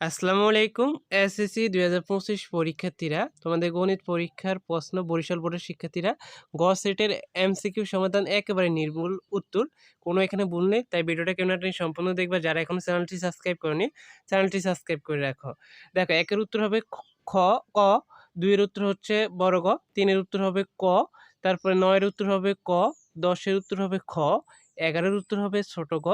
আসসালামু আলাইকুম। এসএসসি দুই হাজার পঁচিশ পরীক্ষার্থীরা, তোমাদের গণিত পরীক্ষার প্রশ্ন বরিশাল বোর্ডের শিক্ষার্থীরা, গ সেটের এমসিকিউ সমাধান একেবারে নির্ভুল উত্তর। কোনো এখানে ভুল নেই, তাই ভিডিওটা কেন আপনি সম্পূর্ণ দেখবা। যারা এখনও চ্যানেলটি সাবস্ক্রাইব করেনি, চ্যানেলটি সাবস্ক্রাইব করে রাখো। দেখো, একের উত্তর হবে খ, ক, দুইয়ের উত্তর হচ্ছে বড় গ, তিনের উত্তর হবে ক, তারপরে নয়ের উত্তর হবে ক, দশের উত্তর হবে খ এগারোর উত্তর হবে ছোট গ,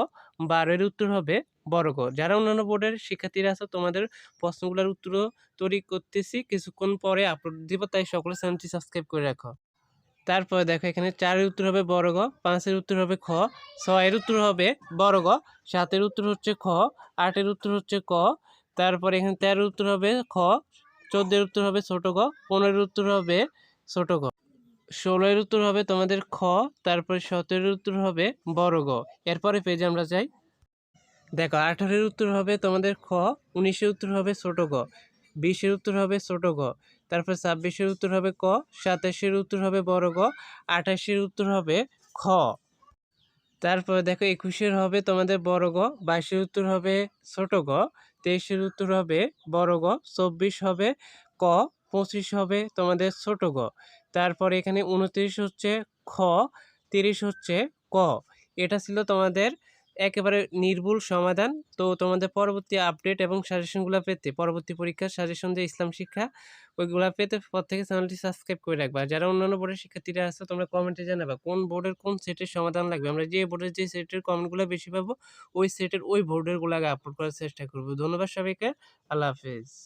বারোর উত্তর হবে বড় গ। যারা অন্যান্য বোর্ডের শিক্ষার্থীরা আছে, তোমাদের প্রশ্নগুলোর উত্তর তৈরি করতেছি। কিছুক্ষণ পরে আপলোড দিব, তাই সকলে চ্যানেলটি সাবস্ক্রাইব করে রাখো। তারপরে দেখো, এখানে চারের উত্তর হবে বড় গ, পাঁচের উত্তর হবে খ, ছয়ের উত্তর হবে বড় গ, সাতের উত্তর হচ্ছে খ, আটের উত্তর হচ্ছে ক। তারপরে এখানে তেরোর উত্তর হবে খ, চোদ্দের উত্তর হবে ছোট গ, পনেরোর উত্তর হবে ছোট গ। ষোলোর উত্তর হবে তোমাদের খ তারপরে সতেরোর উত্তর হবে বড় গ এরপরে পেজে আমরা যাই দেখো আঠারোর উত্তর হবে তোমাদের খ উনিশের উত্তর হবে ছোট গ বিশের উত্তর হবে ছোট গ তারপর ছাব্বিশের উত্তর হবে ক সাতাশের উত্তর হবে বড় গ আঠাশের উত্তর হবে খ তারপর দেখো একুশের হবে তোমাদের বড় গ বাইশের উত্তর হবে ছোট গ তেইশের উত্তর হবে বড় গ চব্বিশ হবে ক পঁচিশ হবে তোমাদের ছোট গ। তারপরে এখানে উনত্রিশ হচ্ছে খ, তিরিশ হচ্ছে ক। এটা ছিল তোমাদের একেবারে নির্ভুল সমাধান। তো তোমাদের পরবর্তী আপডেট এবং সাজেশনগুলো পেতে, পরবর্তী পরীক্ষার সাজেশন যে ইসলাম শিক্ষা, ওইগুলো পেতে পর থেকে চ্যানেলটি সাবস্ক্রাইব করে রাখবা। যারা অন্যান্য বোর্ডের শিক্ষার্থীরা আছে, তোমরা কমেন্টে জানাবা কোন বোর্ডের কোন সেটের সমাধান লাগবে। আমরা যে বোর্ডের যে সেটের কমেন্টগুলো বেশি পাবো, ওই সেটের ওই বোর্ডেরগুলো আগে আপলোড করার চেষ্টা করব। ধন্যবাদ সবাইকে। আল্লাহ হাফেজ।